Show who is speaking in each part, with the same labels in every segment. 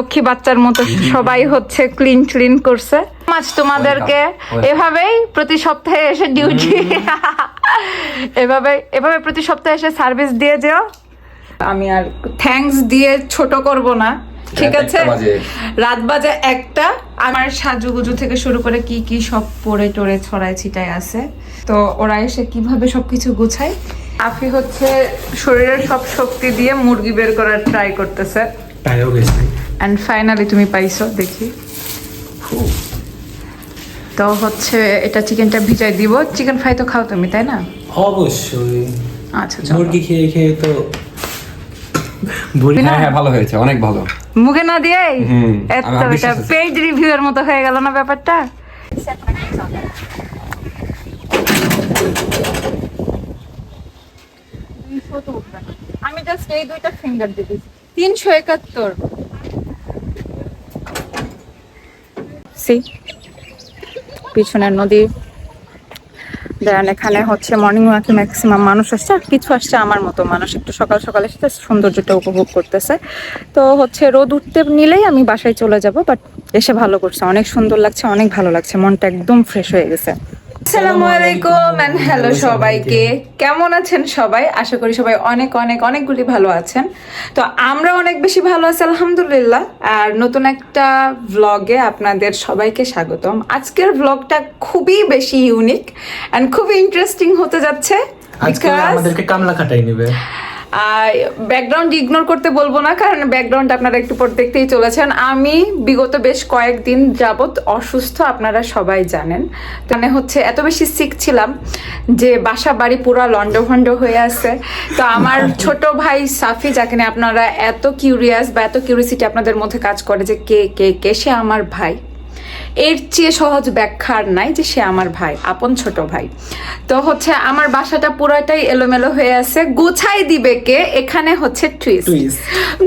Speaker 1: লক্ষ্মী বাচ্চার মতো সবাই হচ্ছে ক্লিন ক্লিন করছে। মাছ তোমাদেরকে এভাবেই প্রতি সপ্তাহে এসে ডিউটি এভাবে এভাবে প্রতি সপ্তাহে এসে সার্ভিস দিয়ে যেও। আমি আর থ্যাঙ্কস দিয়ে ছোট করব না ঠিক আছে? রাত বাজে একটা। আমার সাজুগুজু থেকে শুরু করে কি কি সব পরে টরে ছড়ায় ছিটায় আছে। তো ওরা এসে কীভাবে সবকিছু গুছায়? আফি হচ্ছে শরীরের সব শক্তি দিয়ে মুরগি বের করার ট্রাই করতেছে।
Speaker 2: তাইও গেছে।
Speaker 1: অ্যান্ড ফাইনালি তুমি পাইছো দেখি। তো হচ্ছে এটা চিকেনটা ভিজাই দিব। চিকেন ফ্রাই তো খাও তুমি তাই না?
Speaker 2: অবশ্যই।
Speaker 1: আচ্ছা
Speaker 2: মুরগি খেয়ে খেয়ে তো
Speaker 3: হ্যাঁ হ্যাঁ ভালো হয়েছে অনেক ভালো।
Speaker 1: মুখে না দিয়ে এত এটা। পেজ রিভিউ এর মতো হয়ে গেল না ব্যাপারটা? আমি জাস্ট এই দুইটা ফিঙ্গার দিতেছি তিনশো একাত্তর। সি পিছনের নদী। দেন এখানে হচ্ছে মর্নিং ওয়াকে ম্যাক্সিমাম মানুষ আসছে। আর কিছু আসছে আমার মতো মানুষ। একটু সকাল সকাল এসে সৌন্দর্যটা উপভোগ করতেছে। তো হচ্ছে রোদ উঠতে নিলেই আমি বাসায় চলে যাব বাট এসে ভালো করছে। অনেক সুন্দর লাগছে, অনেক ভালো লাগছে। মনটা একদম ফ্রেশ হয়ে গেছে। আসসালামু আলাইকুম এন্ড হ্যালো সবাইকে। কেমন আছেন সবাই? আশা করি সবাই অনেক অনেক অনেকগুলি ভালো আছেন। তো আমরা অনেক বেশি ভালো আছি আলহামদুলিল্লাহ। আর নতুন একটা ভ্লগে আপনাদের সবাইকে স্বাগতম। আজকের ভ্লগটা খুবই বেশি ইউনিক এন্ড খুবই ইন্টারেস্টিং হতে যাচ্ছে
Speaker 2: আজকে আমাদেরকে কামলা খাটাই নেবে।
Speaker 1: ব্যাকগ্রাউন্ড ইগনোর করতে বলব না কারণ ব্যাকগ্রাউন্ড আপনারা একটু পর দেখতেই চলেছেন। আমি বিগত বেশ কয়েকদিন যাবৎ অসুস্থ আপনারা সবাই জানেন। মানে হচ্ছে এত বেশি সিক ছিলাম যে বাসা বাড়ি পুরো লন্ডভন্ড হয়ে আছে। তো আমার ছোট ভাই সাফি যাকে নিয়ে আপনারা এত কিউরিয়াস বা এত কিউরিয়াসিটি আপনাদের মধ্যে কাজ করে যে কে কে কে সে আমার ভাই। এর চেয়ে সহজ ব্যাখ্যা আর নাই যে সে আমার ভাই আপন ছোট ভাই। তো হচ্ছে আমার বাসাটা পুরোটাই এলোমেলো হয়ে আছে। গোছাই দিবে কে? এখানে হচ্ছে টুইস্ট.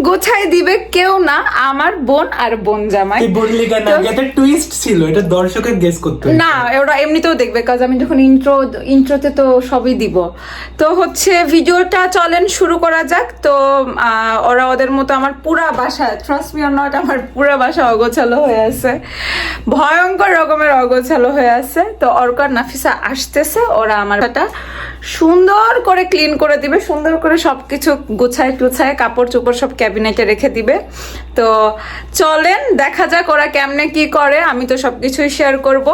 Speaker 1: গোছাই দিবে কেউ না আমার বোন আর বোন জামাই।
Speaker 2: বললি কেন এটা টুইস্ট ছিল এটা দর্শকের গেস করতে
Speaker 1: না ওরা এমনিতেও দেখবে কাজ আমি যখন ইন্ট্রো ইন্ট্রোতে তো সবই দিব। তো হচ্ছে ভিডিওটা চলেন শুরু করা যাক। তো আহ, ওরা ওদের মতো আমার পুরা বাসা ট্রাস্ট মি অর নট আমার পুরা বাসা অগোছালো হয়ে আছে। ভয়ঙ্কর রকমের অগোছালো হয়ে আছে। তো অর্কার নাফিসা আসতেছে, ওরা আমার বাসাটা সুন্দর করে ক্লিন করে দিবে, সুন্দর করে সব কিছু গুছায় টুছায় কাপড় চোপড় সব ক্যাবিনেটে রেখে দিবে। তো চলেন, দেখা যাক ওরা কেমনে কি করে, আমি তো সব কিছুই শেয়ার করব।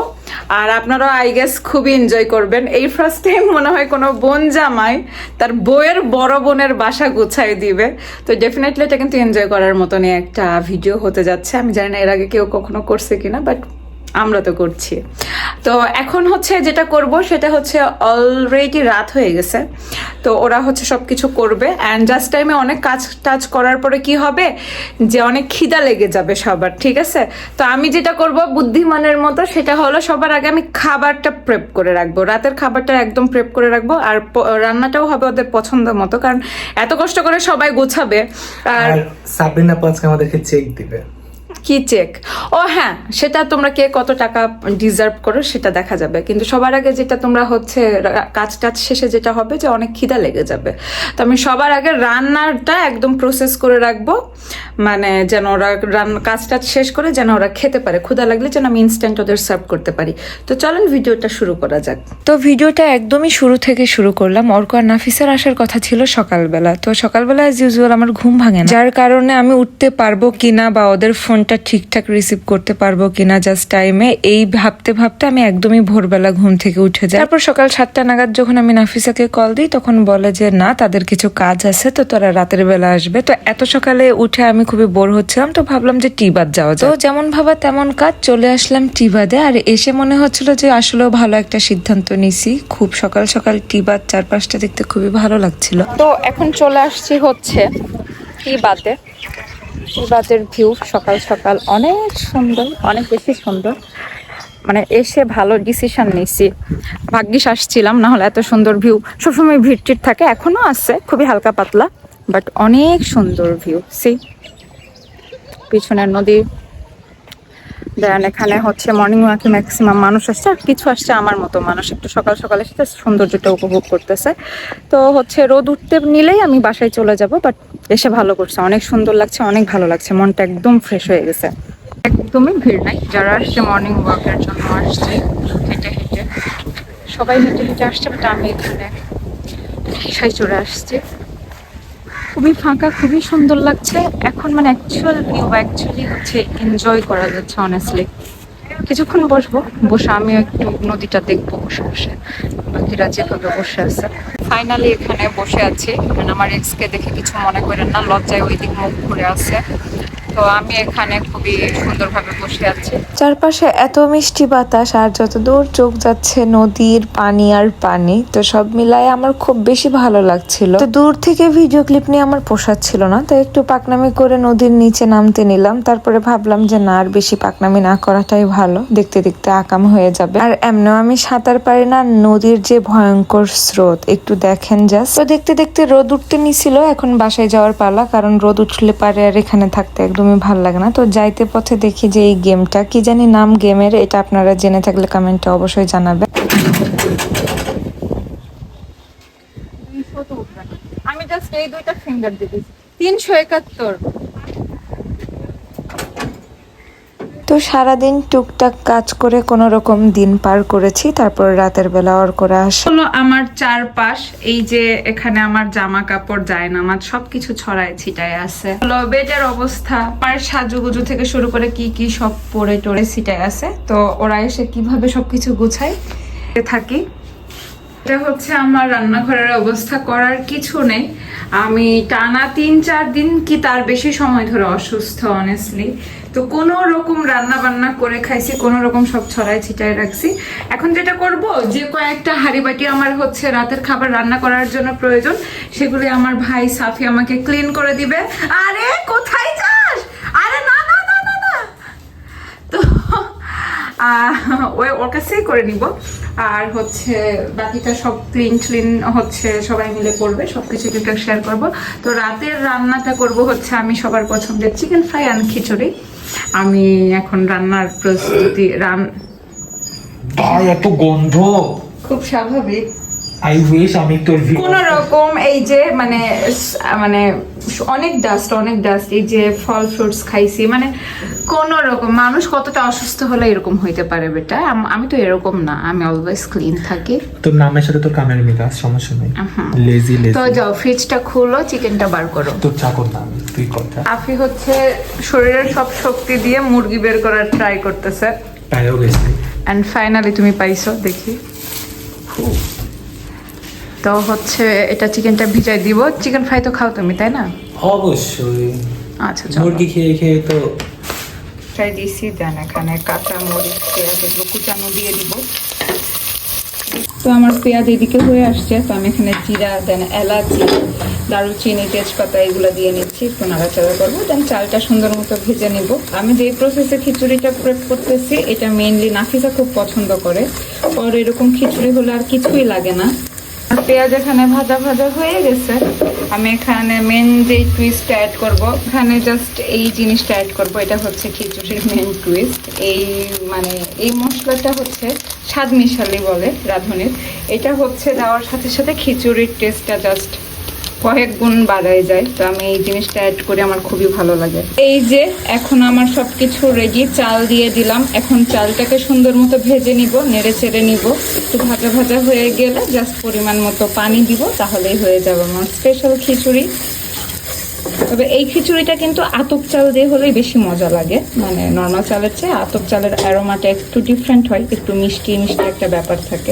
Speaker 1: আর আপনারা আই গেস খুবই এনজয় করবেন। এই ফার্স্ট টাইম মনে হয় কোনো বোন জামাই তার বইয়ের বড় বোনের বাসা গুছাই দিবে। তো ডেফিনেটলি এটা কিন্তু এনজয় করার মতনই একটা ভিডিও হতে যাচ্ছে। আমি জানি না এর আগে কেউ কখনো করছে কিনা বাট আমরা তো করছি। তো এখন হচ্ছে যেটা করব সেটা হচ্ছে অলরেডি রাত হয়ে গেছে। তো ওরা হচ্ছে সব কিছু করবে অ্যান্ড জাস্ট টাইমে অনেক কাজ টাজ করার পরে কি হবে? যে অনেক খিদা লেগে যাবে সবার, ঠিক আছে? তো আমি যেটা করব বুদ্ধিমানের মতো সেটা হলো সবার আগে আমি খাবারটা প্রেপ করে রাখব। রাতের খাবারটা একদম প্রেপ করে রাখব আর রান্নাটাও হবে ওদের পছন্দ মতো। কারণ এত কষ্ট করে সবাই গোছাবে আর
Speaker 2: সাবরিনা পাঁচকে আমাদেরকে চেক দিবে।
Speaker 1: কি চেক ও হ্যাঁ সেটা তোমরা কে কত টাকা ডিজার্ভ করো সেটা দেখা যাবে। কিন্তু সবার আগে যেটা তোমরা হচ্ছে কাজ টাজ শেষে যেটা হবে যে অনেক খিদা লেগে যাবে। তো আমি সবার আগে রান্নাটা একদম প্রসেস করে রাখব। মানে যেন ওরা রান্না কাজ টাজ শেষ করে যেন ওরা খেতে পারে। ক্ষুধা লাগলে যেন আমি ইনস্ট্যান্ট ওদের সার্ভ করতে পারি। তো চলেন ভিডিওটা শুরু করা যাক। তো ভিডিওটা একদমই শুরু থেকে শুরু করলাম। অর্ক আর নাফিসার আসার কথা ছিল সকালবেলা। তো সকালবেলা অ্যাজ ইউজুয়াল আমার ঘুম ভাঙে না। যার কারণে আমি উঠতে পারব কিনা বা ওদের ফোনটা ঠিকঠাক রিসিভ করতে পারব কিনা জাস্ট টাইমে এই ভাবতে ভাবতে আমি একদমই ভোরবেলা ঘুম থেকে উঠে যাই। তারপর সকাল সাতটা নাগাদ যখন আমি নাফিসাকে কল দিই, তখন বলে যে, না, তাদের কিছু কাজ আছে, তো তারা রাতের বেলা আসবে। তো এত সকালে উঠে আমি খুবই বোর হচ্ছিলাম, তো ভাবলাম যে টিবাদ যাওয়া যায় তো যেমন ভাবা তেমন কাজ, চলে আসলাম টিবাদে আর এসে মনে হচ্ছিল যে আসলেও ভালো একটা সিদ্ধান্ত নিছি। খুব সকাল সকাল টি টিবাদ চারপাশটা দেখতে খুবই ভালো লাগছিল। তো এখন চলে আসছি হচ্ছে টিবাদে টিবাদের ভিউ সকাল সকাল। অনেক সুন্দর, অনেক বেশি সুন্দর। মানে এসে ভালো ডিসিশন নিয়েছি। ভাগ্যিস আসছিলাম না হলে এত সুন্দর ভিউ সবসময় ভিড় টির থাকে এখনও আছে, খুবই হালকা পাতলা বাট অনেক সুন্দর ভিউ সি পিছনের নদী দেন এখানে হচ্ছে মর্নিং ওয়াকে ম্যাক্সিমাম মানুষ আসছে আর কিছু আসছে আমার মতো মানুষ। একটু সকাল সকাল এসে সৌন্দর্যটা উপভোগ করতেছে। তো হচ্ছে রোদ উঠতে নিলেই আমি বাসায় চলে যাব বাট এসে ভালো করছে। অনেক সুন্দর লাগছে অনেক ভালো লাগছে। মনটা একদম ফ্রেশ হয়ে গেছে। একদমই ভিড় নাই। যারা আসছে মর্নিং ওয়াকের জন্য আসছে হেঁটে হেঁটে। সবাই হেঁটে হেঁটে আসছে বাট আমি এখানে রিক্সায় চলে আসছি। খুবই ফাঁকা, খুবই সুন্দর লাগছে। এখন মানে অ্যাকচুয়াল ভিউ অ্যাকচুয়ালি হচ্ছে এনজয় করা যাচ্ছে অনেস্টলি কিছুক্ষণ বসবো, বসে আমিও একটু নদীটা দেখব বসে বসে। বাকিরা যেভাবে বসে আছে। ফাইনালি এখানে বসে আছি। মানে আমার এক্সকে দেখে কিছু মনে করেন না, লজ্জায় ওই দিক মুখ ঘুরে আছে। তো আমি এখানে খুবই সুন্দরভাবে বসে আছি।
Speaker 3: চারপাশে এত মিষ্টি বাতাস আর যত দূর চোখ যাচ্ছে নদীর পানি আর পানি তো সব মিলায় আমার খুব বেশি ভালো লাগছিল। তো দূর থেকে ভিডিও ক্লিপ নিয়ে আমার পোষাচ্ছিল না, তো একটু পাকনামি করে নদীর নিচে নামতে নিলাম। তারপরে ভাবলাম যে না, আর বেশি পাকনামি না করাটাই ভালো। দেখতে দেখতে আকাম হয়ে যাবে। আর এমনও আমি সাঁতার পারি না, নদীর যে ভয়ঙ্কর স্রোত, একটু দেখেন জাস্ট তো দেখতে দেখতে রোদ উঠতে নিছিল, এখন বাসায় যাওয়ার পালা, কারণ রোদ উঠলে পারে আর এখানে থাকতে একদমই ভালো লাগে না। তো যাইতে পথে দেখি যে এই গেমটা, কি জানি নাম গেমের, এটা আপনারা জেনে থাকলে কমেন্টে অবশ্যই জানাবেন।
Speaker 1: আমি জাস্ট এই দুইটা ফিঙ্গার দিয়েছি। তিনশো একাত্তর।
Speaker 3: তো সারাদিন টুকটাক কাজ করে কোনো রকম দিন পার করেছি, তারপর রাতের বেলা ওর করে আসা।
Speaker 1: হলো আমার চারপাশ, এই যে এখানে আমার জামা কাপড় যায় না আমার সবকিছু ছড়ায়, ছিটায় আছে। হলো বেডের অবস্থা পার সাজুগুজু থেকে শুরু করে কি কি সব পরে টরে ছিটায় আছে। তো ওরা এসে কীভাবে সবকিছু গুছায় থাকি। এটা হচ্ছে আমার রান্নাঘরের অবস্থা করার কিছু নেই। আমি টানা তিন, চার দিন কি তার বেশি সময় ধরে অসুস্থ অনেস্টলি তো কোনো রকম রান্না বান্না করে খাইছি, কোনো রকম সব ছড়াই ছিটায় রাখছি। এখন যেটা করব, যে কয়েকটা হাঁড়ি বাটি আমার হচ্ছে রাতের খাবার রান্না করার জন্য প্রয়োজন, সেগুলি আমার ভাই সাফি আমাকে ক্লিন করে দিবে। আরে, কোথায় ওই ওর কাছেই করে নিব। আর হচ্ছে বাকিটা সব ক্লিন ক্লিন হচ্ছে সবাই মিলে করবে সব কিছু কিন্তু শেয়ার করব। তো রাতের রান্নাটা করব হচ্ছে আমি সবার পছন্দের চিকেন ফ্রাই আর খিচুড়ি। আমি এখন রান্নার প্রস্তুতি রান
Speaker 2: এত গন্ধ।
Speaker 1: খুব স্বাভাবিক।
Speaker 2: আই উইশ আমি তোর
Speaker 1: কোন রকম এই যে মানে মানে অনেক ডাস্ট অনেক ডাস্ট এই যে ফল ফ্রুটস খাইছি মানে কোন রকম মানুষ কতটা অসুস্থ হলে এরকম হইতে পারে বেটা? আমি তো এরকম না আমি অলওয়েজ ক্লিন থাকি।
Speaker 2: তোর নামের সাথে তোর কামের মিল আছে সমস্যা নেই।
Speaker 1: হুম।
Speaker 2: লেজি
Speaker 1: তো যাও ফ্রিজটা খুলো চিকেনটা বার করো।
Speaker 2: তোর চাকর নাম তুই কথা
Speaker 1: আফি হচ্ছে শরীরের সব শক্তি দিয়ে মুরগি বের করার ট্রাই করতেছে।
Speaker 2: পায়েও গেছি
Speaker 1: অ্যান্ড ফাইনালি তুমি পাইছো দেখি। তো হচ্ছে এটা চিকেনটা ভিজাই দিব। চিকেন ফ্রাই তো খাও তুমি তাই না?
Speaker 2: অবশ্যই।
Speaker 1: আচ্ছা
Speaker 2: মুরগি খেয়ে খেয়ে তো
Speaker 1: ফ্রাই দিছি দেন এখানে কাঁচা মরিচ পেঁয়াজ এগুলো কুচানো দিয়ে দিব। তো আমার পেঁয়াজ এদিকে হয়ে আসছে তো আমি এখানে জিরা দেন এলাচি দারুচিনি তেজপাতা এগুলো দিয়ে নিচ্ছি একটু নাড়াচাড়া করব দেন চালটা সুন্দর মতো ভেজে নিব। আমি যে প্রসেসে খিচুড়িটা প্রেপ করতেছি এটা মেইনলি নাফিসা খুব পছন্দ করে ওর এরকম খিচুড়ি হলে আর কিছুই লাগে না। পেঁয়াজ এখানে ভাজা ভাজা হয়ে গেছে। আমি এখানে মেন যে টুইস্টটা অ্যাড করব, এখানে জাস্ট এই জিনিসটা অ্যাড করব, এটা হচ্ছে খিচুড়ির মেন টুইস্ট এই মানে এই মশলাটা হচ্ছে স্বাদ মিশালি বলে রাঁধুনির। এটা হচ্ছে দেওয়ার সাথে সাথে খিচুড়ির টেস্টটা জাস্ট কয়েক গুণ বাড়ায় যায়। তো আমি এই জিনিসটা অ্যাড করে আমার খুবই ভালো লাগে। এই যে, এখন আমার সব কিছু রেডি চাল দিয়ে দিলাম। এখন চালটাকে সুন্দর মতো ভেজে নিব, নেড়ে চেড়ে নিব। একটু ভাজা ভাজা হয়ে গেলে জাস্ট পরিমাণ মতো পানি দিব, তাহলেই হয়ে যাবে আমার স্পেশাল খিচুড়ি। তবে এই খিচুড়িটা কিন্তু আতপ চাল দিয়ে হলেই বেশি মজা লাগে। মানে নর্মাল চালের চেয়ে আতপ চালের অ্যারোমাটা একটু ডিফারেন্ট হয়, একটু মিষ্টি মিষ্টি একটা ব্যাপার থাকে।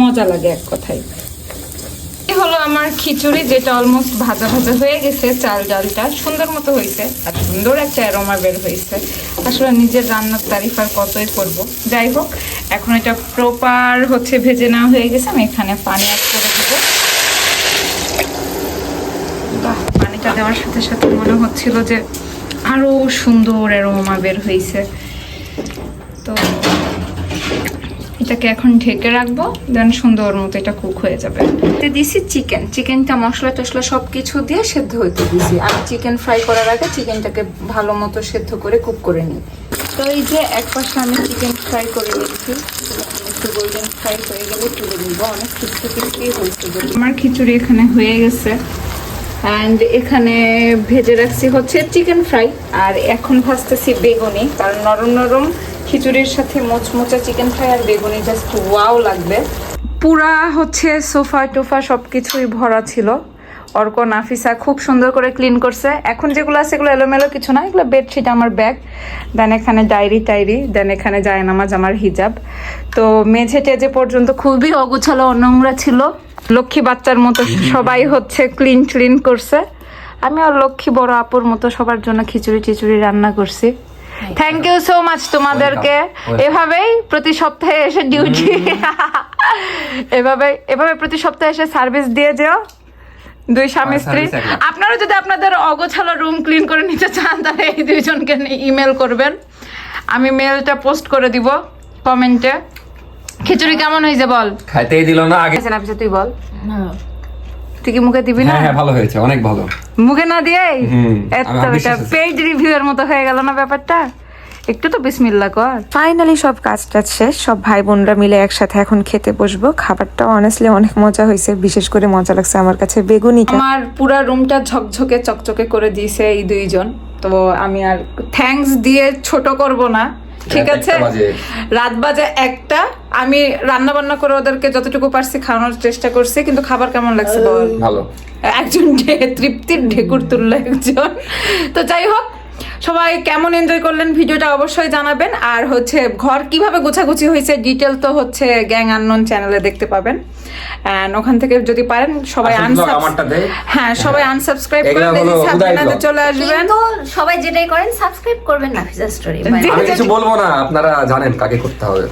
Speaker 1: মজা লাগে এক কথায়। হলো আমার খিচুড়ি, যেটা অলমোস্ট ভাজা ভাজা হয়ে গেছে, চাল ডালটা সুন্দর মতো হয়েছে, আর সুন্দর একটা অ্যারোমা বের হয়েছে। আসলে নিজের রান্নার তারিফ আর কতই করব। যাই হোক, এখন এটা প্রপার হচ্ছে ভেজে নেওয়া হয়ে গেছে, আমি এখানে পানি অ্যাড করে দেবো। বাহ, পানিটা দেওয়ার সাথে সাথে মনে হচ্ছিল যে আরও সুন্দর অ্যারোমা বের হয়েছে। তো এটাকে এখন ঢেকে রাখব দেন সুন্দর মতো এটা কুক হয়ে যাবে। দিছি চিকেন চিকেনটা মশলা টশলা সব কিছু দিয়ে সেদ্ধ হইতে দিছি। আমি চিকেন ফ্রাই করার আগে চিকেনটাকে ভালো মতো সেদ্ধ করে কুক করে নিই। তো এই যে এক পাশে আমি চিকেন ফ্রাই করে নিচ্ছি একটু ফ্রাই হয়ে তুলে অনেক আমার খিচুড়ি এখানে হয়ে গেছে। অ্যান্ড এখানে ভেজে রাখছি হচ্ছে চিকেন ফ্রাই আর এখন ভাজতেছি বেগুনি। কারণ নরম নরম খিচুড়ির সাথে মোচমোচা চিকেন ফ্রাই আর বেগুনি জাস্ট ওয়াও লাগবে। পুরা হচ্ছে সোফা টোফা সব কিছুই ভরা ছিল। অর্ক নাফিসা খুব সুন্দর করে ক্লিন করছে। এখন যেগুলো আছে এগুলো এলোমেলো কিছু না, এগুলো বেডশিট আমার ব্যাগ দেন এখানে ডায়েরি টাইরি দেন এখানে যায় নামাজ আমার হিজাব। তো মেঝে টেজে পর্যন্ত খুবই অগুছালো অনোংরা ছিল। লক্ষ্মী বাচ্চার মতো সবাই হচ্ছে ক্লিন ক্লিন করছে। আমি আর লক্ষ্মী বড় আপুর মতো সবার জন্য খিচুড়ি টিচুড়ি রান্না করছি। থ্যাংক ইউ সো মাচ তোমাদেরকে। এভাবেই প্রতি সপ্তাহে এসে ডিউটি এভাবে এভাবে প্রতি সপ্তাহে এসে সার্ভিস দিয়ে যেও। দুই স্বামী স্ত্রী। আপনারা যদি আপনাদের অগোছালো রুম ক্লিন করে নিতে চান তাহলে এই দুইজনকে ইমেল করবেন। আমি মেলটা পোস্ট করে দিব কমেন্টে খিচুড়ি কেমন হয়েছে বল?
Speaker 2: খাইতেই দিল না আগে
Speaker 1: তুই বল? তুই কি মুখে দিবি না?
Speaker 2: হ্যাঁ হ্যাঁ ভালো হয়েছে অনেক ভালো।
Speaker 1: মুখে না দিয়ে এত এটা পেইড রিভিউ এর মতো হয়ে গেল না ব্যাপারটা? একটু তো বিসমিল্লা কর।
Speaker 3: ফাইনালি সব কাজ টাজ শেষ সব ভাই বোনরা মিলে একসাথে এখন খেতে বসবো। খাবারটা অনেস্টলি অনেক মজা হয়েছে বিশেষ করে মজা লাগছে আমার কাছে বেগুনি
Speaker 1: আমার পুরা রুমটা ঝকঝকে চকচকে করে দিয়েছে এই দুইজন। তো আমি আর থ্যাঙ্কস দিয়ে ছোট করব না। ঠিক আছে? রাত বাজে একটা। আমি রান্না বান্না করে ওদেরকে যতটুকু পারছি খাওয়ানোর চেষ্টা করছি কিন্তু খাবার কেমন লাগছে বল?
Speaker 2: ভালো।
Speaker 1: একজন তৃপ্তির ঢেকুর তুললো একজন। তো যাই হোক সবাই কেমন এনজয় করলেন ভিডিওটা অবশ্যই জানাবেন। আর হচ্ছে ঘর কীভাবে গোছাগুছি হয়েছে ডিটেল তো হচ্ছে গ্যাং আননোন চ্যানেলে দেখতে পাবেন। And ওখান থেকে যদি পারেন সবাই আনসাবস্ক্রাইব হ্যাঁ সবাই আনসাবস্ক্রাইব করে
Speaker 2: এগুলা
Speaker 1: দেখি
Speaker 2: vlog।
Speaker 1: চলে আসবেন।
Speaker 4: সবাই যেটাই করেন সাবস্ক্রাইব করবেন না ফিজা স্টোরি
Speaker 2: আমি কিছু বলব না আপনারা জানেন কাকে করতে হবে।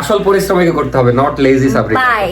Speaker 2: আসল পরিশ্রমীকে করতে হবে নট লেজি সাবরি
Speaker 4: বাই